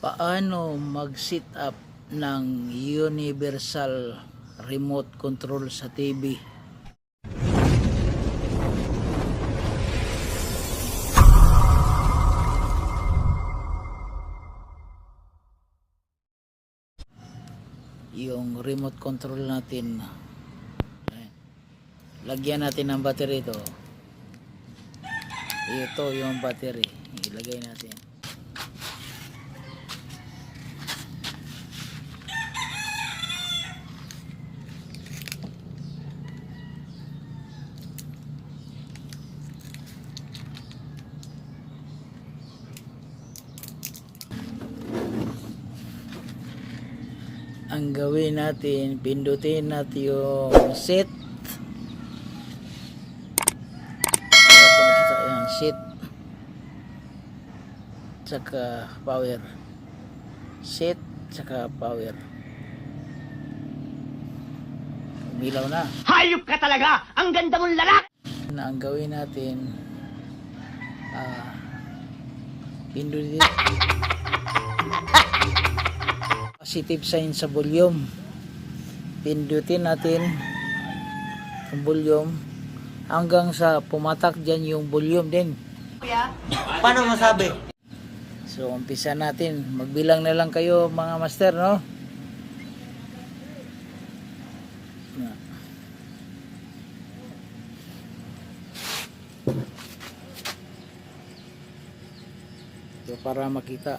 paano mag-set up ng universal remote control sa TV. Yung remote control natin. Lagyan natin ng battery ito. Ito yung battery. Ilagay natin. Ang gawin natin, pindutin natin yung set. Makita yan, set. Tsaka power. Set, tsaka power. Umilaw na. Hayop ka talaga! Ang ganda mong lalaki! Na ang gawin natin, ah, pindutin positive sign sa volume. Pindutin natin ang volume hanggang sa pumatak dyan yung volume din. Paano masabi? So, umpisa natin. Magbilang na lang kayo mga master, no? So, para makita.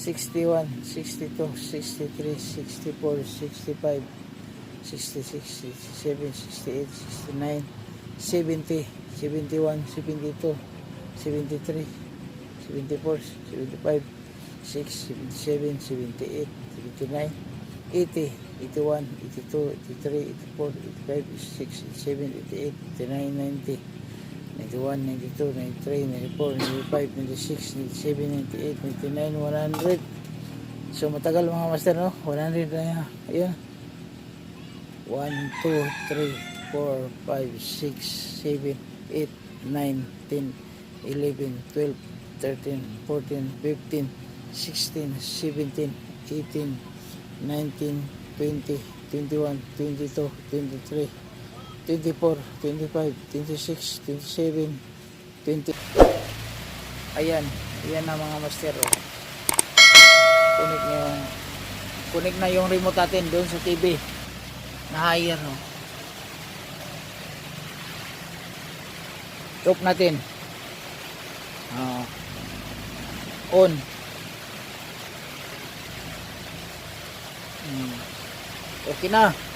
61, 62, 63, 64, 65, 66, 67, 68, 69, 70, 71, 72, 73, 74, 75, 6, 77, 78, 79, 80, 81, 82, 83, 84, 85, 86, 87, 88, 89, 90, 91, 92, 93, 94, 95, 96, 97, 98, 99, 100. So matagal mga master no? 100 na yan. Ayun. 1, 2, 3, 4, 5, 6, 7, 8, 9, 10, 11, 12, 13, 14, 15, 16, 17, 18, 19, 20, 21, 22, 23, 24, 25, 26, 27, 20. Ayan, ayan na mga master. Oh. Kunik na na yung remote natin doon sa TV. Na higher no. Stop natin. Ah. on. Hmm. Okay na.